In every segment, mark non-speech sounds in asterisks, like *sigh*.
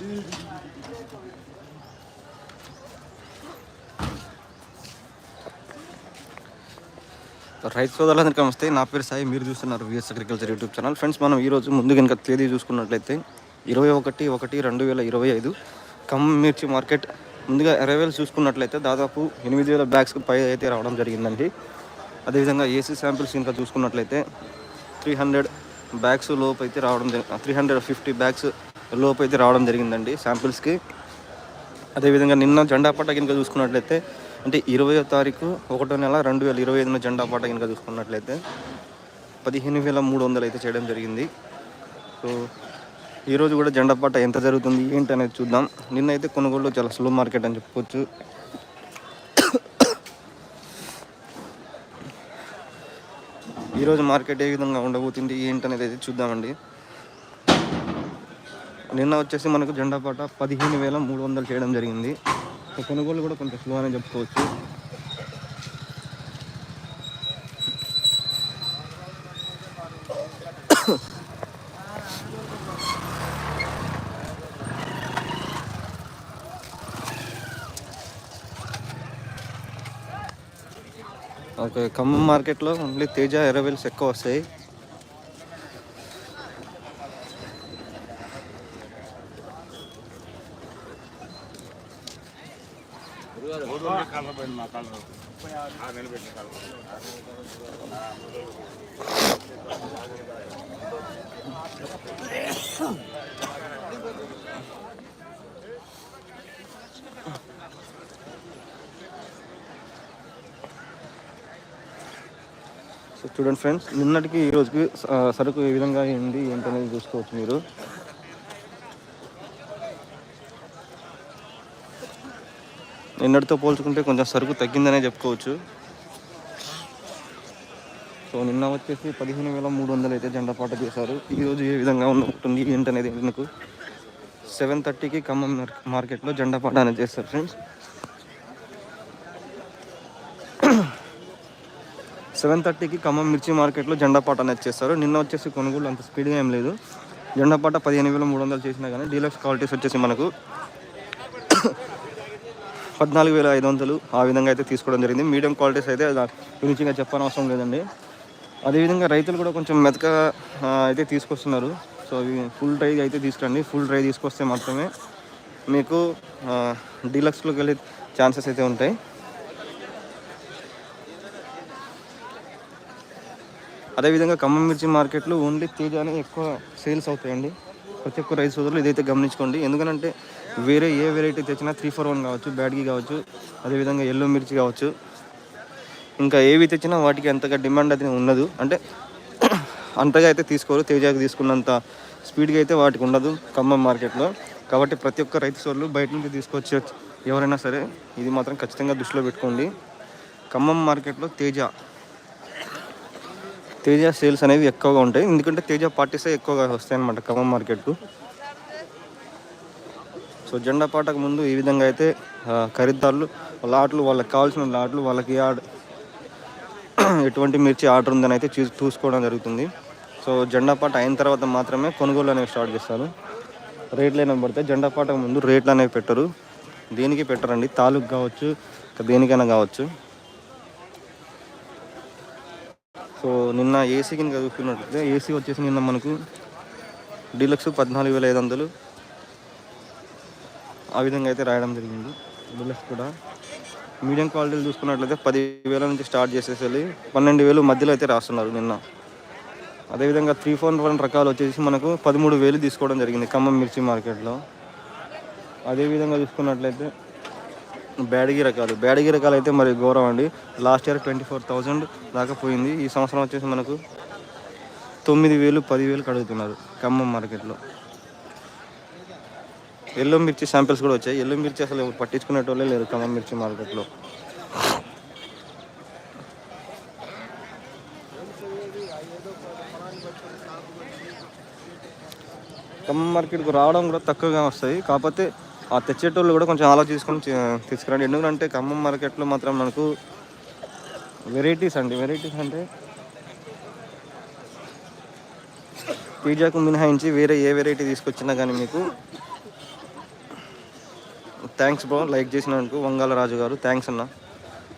రైతు సోదరులందరికీ నమస్తే. నా పేరు సాయి. మీరు చూస్తున్నారు VS agriculture YouTube channel friends మనం ఈరోజు ముందు కనుక తేదీ చూసుకున్నట్లయితే ఇరవై ఒకటి ఒకటి రెండు వేల ఇరవై ఐదు ఖమ్మం మిర్చి మార్కెట్ ముందుగా అరైవల్స్ చూసుకున్నట్లయితే దాదాపు ఎనిమిది వేల బ్యాగ్స్ పై అయితే రావడం జరిగిందండి. అదేవిధంగా ఏసీ శాంపిల్స్ ఇంకా చూసుకున్నట్లయితే త్రీ హండ్రెడ్ బ్యాగ్స్ లోపు అయితే రావడం త్రీ హండ్రెడ్ ఫిఫ్టీ బ్యాగ్స్ లోపు అయితే రావడం జరిగిందండి. శాంపిల్స్కి. అదేవిధంగా నిన్న జెండా పట్ట కనుక చూసుకున్నట్లయితే అంటే ఇరవయో తారీఖు ఒకటో నెల రెండు వేల ఇరవై ఐదున జెండా పాట కనుక చూసుకున్నట్లయితే పదిహేను వేల మూడు వందలు అయితే చేయడం జరిగింది. సో ఈరోజు కూడా జెండా పాట ఎంత జరుగుతుంది ఏంటి అనేది చూద్దాం. నిన్న అయితే కొనుగోలు చాలా స్లో మార్కెట్ అని చెప్పుకోవచ్చు. ఈరోజు మార్కెట్ ఏ విధంగా ఉండబోతుంది ఏంటి అనేది అయితే చూద్దామండి. నిన్న వచ్చేసి మనకు జెండా పాట పదిహేను వేల మూడు వందలు చేయడం జరిగింది. కొనుగోలు కూడా కొంచెం స్లో అని చెప్పుకోవచ్చు. ఓకే ఖమ్మం మార్కెట్లో ఓన్లీ తేజ ఎరవెల్స్ ఎక్కువ వస్తాయి. సో చూడండి ఫ్రెండ్స్ నిన్నటికి ఈ రోజుకి సరుకు ఏ విధంగా అయింది ఏంటనేది చూసుకోవచ్చు మీరు. నిన్నటితో పోల్చుకుంటే కొంచెం సరుకు తగ్గిందనే చెప్పుకోవచ్చు. సో నిన్న వచ్చేసి పదిహేను వేల మూడు వందలు అయితే జెండా పాట చేశారు. ఈరోజు ఏ విధంగా ఉంటుంది ఏంటనేది మీకు సెవెన్ థర్టీకి ఖమ్మం మార్కెట్లో జెండా పాట అనేది చేస్తారు ఫ్రెండ్స్. సెవెన్ థర్టీకి ఖమ్మం మిర్చి మార్కెట్లో జెండా పాట అనేది చేస్తారు. నిన్న వచ్చేసి కొనుగోలు అంత స్పీడ్గా ఏం లేదు. జెండా పాట పదిహేను వేల మూడు వందలు చేసినా కానీ డీలక్స్ క్వాలిటీస్ వచ్చేసి మనకు పద్నాలుగు వేల ఐదు వందలు ఆ విధంగా అయితే తీసుకోవడం జరిగింది. మీడియం క్వాలిటీస్ అయితే దాని గురించి ఇంకా చెప్పనవసరం లేదండి. అదేవిధంగా రైతులు కూడా కొంచెం మెతక అయితే తీసుకొస్తున్నారు. సో అవి ఫుల్ డ్రై అయితే తీసుకురండి. ఫుల్ డ్రై తీసుకొస్తే మాత్రమే మీకు డీలక్స్లోకి వెళ్ళే ఛాన్సెస్ అయితే ఉంటాయి. అదేవిధంగా ఖమ్మం మిర్చి మార్కెట్లో ఓన్లీ తేజానే ఎక్కువ సేల్స్ అవుతాయండి. ప్రతి ఒక్క రైతు సోదరులు ఇదైతే గమనించుకోండి. ఎందుకంటే వేరే ఏ వెరైటీ తెచ్చినా త్రీ ఫోర్ వన్ కావచ్చు బ్యాడ్కి కావచ్చు అదేవిధంగా ఎల్లో మిర్చి కావచ్చు. ఇంకా ఏవి తెచ్చినా వాటికి అంతగా డిమాండ్ అయితే ఉండదు అంటే *clears throat* అంతగా అయితే తీసుకోరు తేజాకి తీసుకున్నంత స్పీడ్గా అయితే వాటికి ఉండదు ఖమ్మం మార్కెట్లో. కాబట్టి ప్రతి ఒక్క రైతు సోదరులు బయట నుంచి తీసుకొచ్చే ఎవరైనా సరే ఇది మాత్రం ఖచ్చితంగా దృష్టిలో పెట్టుకోండి. ఖమ్మం మార్కెట్లో తేజ తేజ సేల్స్ అనేవి ఎక్కువగా ఉంటాయి. ఎందుకంటే తేజ పార్టీసే ఎక్కువగా వస్తాయి అనమాట ఖమ్మం మార్కెట్కు సో జెండా పాటకు ముందు ఈ విధంగా అయితే ఆ, ఖరీదారులు లాట్లు వాళ్ళకి కావాల్సిన లాట్లు వాళ్ళకి ఆర్డర్ ఎటువంటి మిర్చి ఆర్డర్ ఉందని అయితే చూ చూసుకోవడం జరుగుతుంది. సో జెండా పాట అయిన తర్వాత మాత్రమే కొనుగోలు అనేవి స్టార్ట్ చేస్తారు. రేట్లు అయినా పడితే జెండా పాటకు ముందు రేట్లు అనేవి పెట్టరు. దేనికి పెట్టరండి? తాలూకు కావచ్చు దేనికైనా కావచ్చు. సో నిన్న ఏసీ కింద చూసుకున్నట్లయితే ఏసీ వచ్చేసి నిన్న మనకు డీలక్స్ పద్నాలుగు వేల ఐదు వందలు ఆ విధంగా అయితే రాయడం జరిగింది. డీలక్స్ కూడా మీడియం క్వాలిటీలు చూసుకున్నట్లయితే పదివేల నుంచి స్టార్ట్ చేసేసి వెళ్ళి పన్నెండు వేలు మధ్యలో అయితే రాస్తున్నారు నిన్న. అదేవిధంగా త్రీ ఫోర్ వన్ రకాలు వచ్చేసి మనకు పదమూడు వేలు తీసుకోవడం జరిగింది ఖమ్మం మిర్చి మార్కెట్లో. అదేవిధంగా చూసుకున్నట్లయితే బ్యాడగి రకాలు బ్యాడగి రకాలు అయితే మరి ఘోరం అండి last year twenty four thousand దాకా పోయింది. ఈ సంవత్సరం వచ్చేసి మనకు తొమ్మిది వేలు పదివేలు కడుగుతున్నారు ఖమ్మం మార్కెట్లో. ఎల్లో మిర్చి శాంపిల్స్ కూడా వచ్చాయి. ఎల్లో మిర్చి అసలు ఎవరు పట్టించుకునేటోళ్ళే లేరు ఖమ్మం మిర్చి మార్కెట్లో. ఖమ్మం మార్కెట్కు రావడం కూడా తక్కువగా వస్తాయి. కాకపోతే ఆ తెచ్చేటోళ్ళు కూడా కొంచెం ఆలోచించుకొని తీసుకురండి. ఎందుకంటే ఖమ్మం మార్కెట్లో మాత్రం మనకు వెరైటీస్ అండి. వెరైటీస్ అంటే పిజ్జాకు మినహాయించి వేరే ఏ వెరైటీ తీసుకొచ్చినా కానీ మీకు థ్యాంక్స్ బ్రో. లైక్ చేసినందుకు వంగాల రాజు గారు థ్యాంక్స్ అన్న.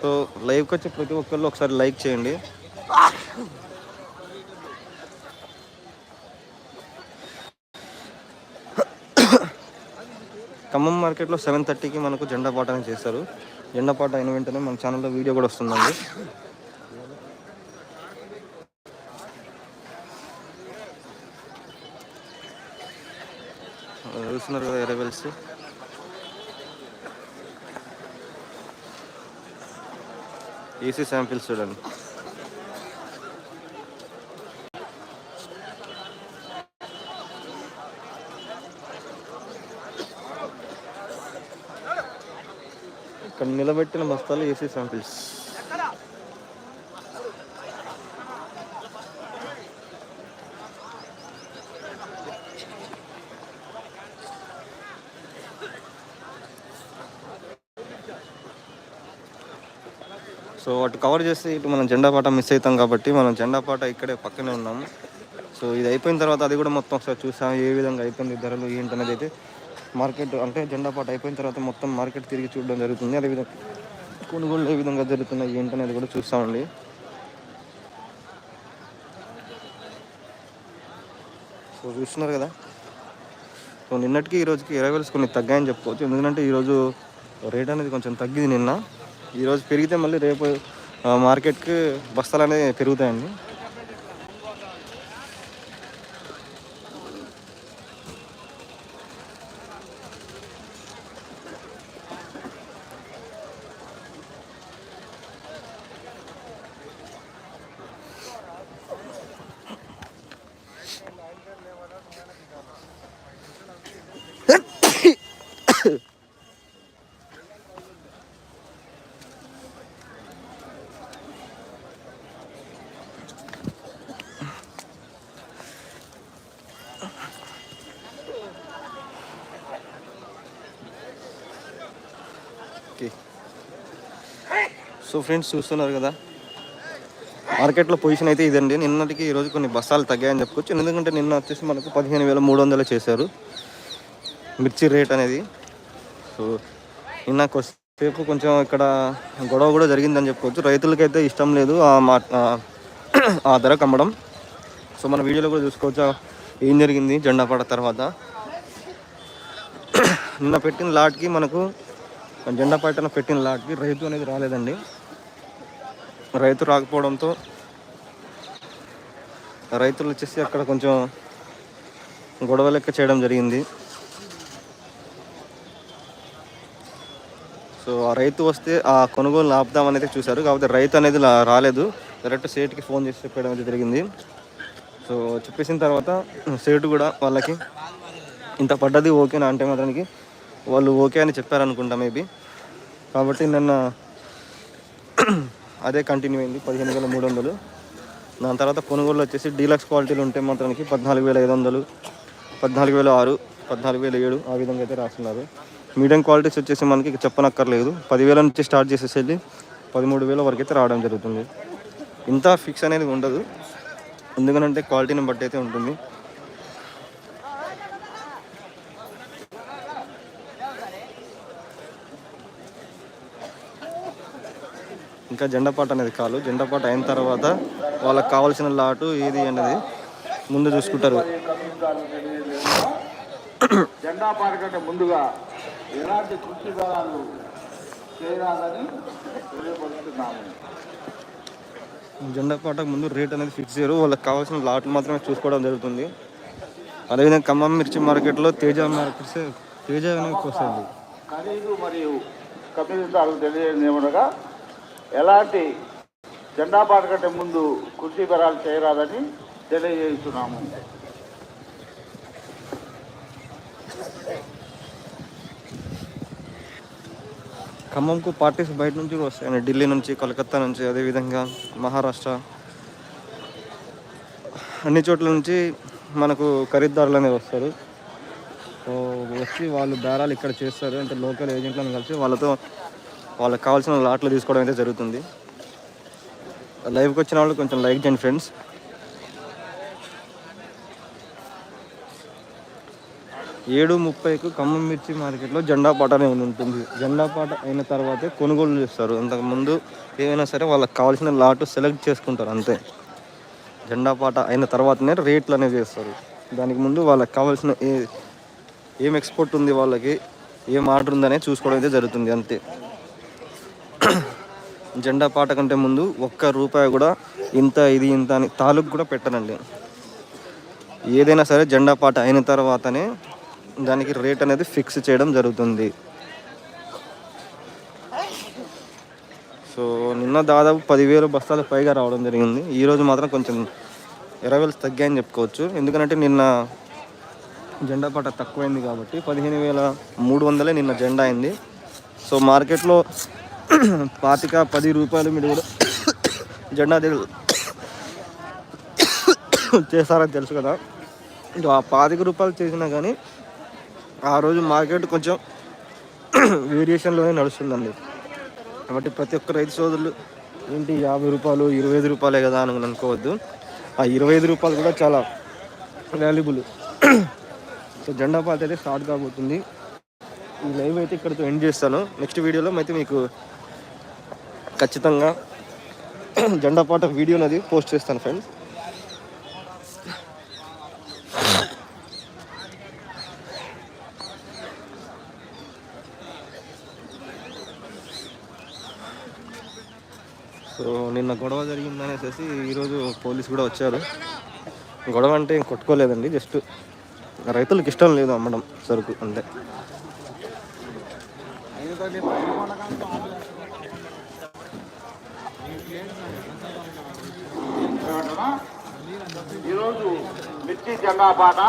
సో లైవ్కి వచ్చి ప్రతి ఒక్కళ్ళు ఒకసారి లైక్ చేయండి. ఖమ్మం మార్కెట్లో సెవెన్ థర్టీకి మనకు జెండా పాట అని చేస్తారు జెండా పాట అయిన వెంటనే మన ఛానల్లో వీడియో కూడా వస్తుందండి. చూస్తున్నారు కదా ఎరవెల్స్ ఏసీ శాంపిల్స్ చూడండి. నిలబెట్టిన బస్తాలు ఏసీ శాంపిల్స్. సో అటు కవర్ చేస్తే ఇటు మనం జెండా పాట మిస్ అవుతాం కాబట్టి మనం జెండా పాట ఇక్కడే పక్కనే ఉన్నాము. సో ఇది అయిపోయిన తర్వాత అది కూడా మొత్తం ఒకసారి చూసాం ఏ విధంగా అయిపోయింది ధరలు ఏంటి అనేది అయితే మార్కెట్ అంటే జెండా పాట అయిపోయిన తర్వాత మొత్తం మార్కెట్ తిరిగి చూడడం జరుగుతుంది. అదేవిధంగా కొనుగోలు ఏ విధంగా జరుగుతున్నాయి ఏంటనేది కూడా చూస్తామండి. సో చూస్తున్నారు కదా? సో నిన్నటికి ఈరోజుకి ఇరవై వేలు కొన్ని తగ్గాయని చెప్పుకోవచ్చు. ఎందుకంటే ఈరోజు రేట్ అనేది కొంచెం తగ్గింది నిన్న. ఈరోజు పెరిగితే మళ్ళీ రేపు మార్కెట్కి బస్తాలు అనేది పెరుగుతాయండి. సో ఫ్రెండ్స్ చూస్తున్నారు కదా. మార్కెట్లో పొజిషన్ అయితే ఇదండి. నిన్నటికి ఈరోజు కొన్ని బస్తాలు తగ్గాయని చెప్పుకోవచ్చు. ఎందుకంటే నిన్న వచ్చేసి మనకు పదిహేను వేల మూడు వందలు చేశారు. మిర్చి రేట్ అనేది. సో నిన్న కొద్దిసేపు కొంచెం ఇక్కడ గొడవ కూడా జరిగిందని చెప్పుకోవచ్చు. రైతులకైతే ఇష్టం లేదు ఆ మా ఆ- ధరకు అమ్మడం సో మన వీడియోలో కూడా చూసుకోవచ్చు ఏం జరిగింది జెండా పడ తర్వాత. నిన్న పెట్టిన లాట్కి మనకు జెండా పట్టణ పెట్టిన లాట్కి రైతు అనేది రాలేదండి. రైతు రాకపోవడంతో రైతులు వచ్చేసి అక్కడ కొంచెం గొడవ లెక్క చేయడం జరిగింది. సో ఆ రైతు వస్తే ఆ కొనుగోలు ఆపుదామని అయితే చూశారు. కాకపోతే రైతు అనేది రాలేదు. డైరెక్ట్ సేటుకి ఫోన్ చేసి చెప్పడం అయితే జరిగింది. సో చెప్పేసిన తర్వాత సేటు కూడా వాళ్ళకి ఇంత పడ్డది ఓకేనా అంటే మాత్రానికి వాళ్ళు ఓకే అని చెప్పారనుకుంటా మేబీ. కాబట్టి నిన్న అదే కంటిన్యూ అయింది పదిహేను వేల మూడు వందలు. దాని తర్వాత కొనుగోలు వచ్చేసి డీలక్స్ క్వాలిటీలు ఉంటే మాత్రానికి పద్నాలుగు వేల ఐదు వందలు పద్నాలుగు వేల ఆరు పద్నాలుగు వేల ఏడు ఆ విధంగా అయితే రాస్తున్నారు. మీడియం క్వాలిటీస్ వచ్చేసి మనకి చెప్పనక్కర్లేదు. పదివేల నుంచి స్టార్ట్ చేసేసి పదమూడు వేల వరకు అయితే రావడం జరుగుతుంది. ఇంత ఫిక్స్ అనేది ఉండదు. ఎందుకనంటే క్వాలిటీని బట్టి అయితే ఉంటుంది. ఇంకా జెండపాట అనేది కాదు. జెండపాట అయిన తర్వాత వాళ్ళకి కావాల్సిన లాటు ఏది అనేది ముందు చూసుకుంటారు. జెండా పాట కంటే ముందుగా ఎలాంటి ముందు రేట్ అనేది ఫిక్స్ చేయరు. వాళ్ళకి కావాల్సిన లాట్లు మాత్రమే చూసుకోవడం జరుగుతుంది. అదేవిధంగా ఖమ్మం మిర్చి మార్కెట్లో తేజ మార్కెట్స్ తేజ అనేది వస్తుంది. ఖరీదు మరియు తెలియజేయమనగా ఎలాంటి జెండా పాట కంటే ముందు కుర్చీ బెరాలు చేయరాదని తెలియజేస్తున్నాము. ఖమ్మంకు పార్టీస్ బయట నుంచి కూడా వస్తాయండి ఢిల్లీ నుంచి కలకత్తా నుంచి అదేవిధంగా మహారాష్ట్ర. అన్ని చోట్ల నుంచి మనకు ఖరీదారులు అనేది వస్తారు. సో వచ్చి వాళ్ళు బేరాలు ఇక్కడ చేస్తారు అంటే లోకల్ ఏజెంట్లను కలిసి వాళ్ళతో వాళ్ళకి కావాల్సిన లాట్లు తీసుకోవడం అయితే జరుగుతుంది. లైవ్కి వచ్చిన వాళ్ళు కొంచెం లైక్ చేయండి ఫ్రెండ్స్. ఏడు ముప్పైకు ఖమ్మం మిర్చి మార్కెట్లో జెండా పాట అనేది ఉంటుంది. జెండా పాట అయిన తర్వాతే కొనుగోలు చేస్తారు. అంతకుముందు ఏమైనా సరే వాళ్ళకి కావాల్సిన లాట్ సెలెక్ట్ చేసుకుంటారు అంతే. జెండా పాట అయిన తర్వాతనే రేట్లు అనేవి చేస్తారు. దానికి ముందు వాళ్ళకి కావాల్సిన ఏ ఏం ఎక్స్పోర్ట్ ఉంది వాళ్ళకి ఏం ఆర్డర్ ఉందనే చూసుకోవడం అయితే జరుగుతుంది అంతే. జెండా పాట కంటే ముందు ఒక్క రూపాయి కూడా ఇంత ఇది ఇంత అని తాలూకు కూడా పెట్టనండి. ఏదైనా సరే జెండా పాట అయిన తర్వాతనే దానికి రేట్ అనేది ఫిక్స్ చేయడం జరుగుతుంది. సో నిన్న దాదాపు పదివేల బస్తాలు పైగా రావడం జరిగింది. ఈరోజు మాత్రం కొంచెం ఇరవై తగ్గాయని చెప్పుకోవచ్చు. ఎందుకంటే నిన్న జెండా పాట తక్కువైంది కాబట్టి పదిహేను వేల మూడు వందలే నిన్న జెండా అయింది. సో మార్కెట్లో పాతిక పది రూపాయలు మీరు కూడా జెండా దిగు చేస్తారని తెలుసు కదా. ఇటు ఆ పాతిక రూపాయలు చేసినా కానీ ఆ రోజు మార్కెట్ కొంచెం వేరియేషన్లోనే నడుస్తుందండి. కాబట్టి ప్రతి ఒక్క రైతు సోదరులు ఏంటి యాభై రూపాయలు ఇరవై ఐదు రూపాయలే కదా అని అనుకోవద్దు. ఆ ఇరవై ఐదు రూపాయలు కూడా చాలా వాల్యుబుల్. సో జెండా పాత అయితే స్టార్ట్ కాబోతుంది. ఈ లైవ్ అయితే ఇక్కడతో ఎండ్ చేస్తాను. నెక్స్ట్ వీడియోలో అయితే మీకు ఖచ్చితంగా జెండా పాట వీడియో అనేది పోస్ట్ చేస్తాను ఫ్రెండ్స్ సో నిన్న గొడవ జరిగిందనేసి ఈరోజు పోలీసు కూడా వచ్చారు. గొడవ అంటే కొట్టుకోలేదండి జస్ట్ రైతులకు ఇష్టం లేదు అమ్మడం సరుకు అంతే ఈరోజు మిర్చి జెండా పాట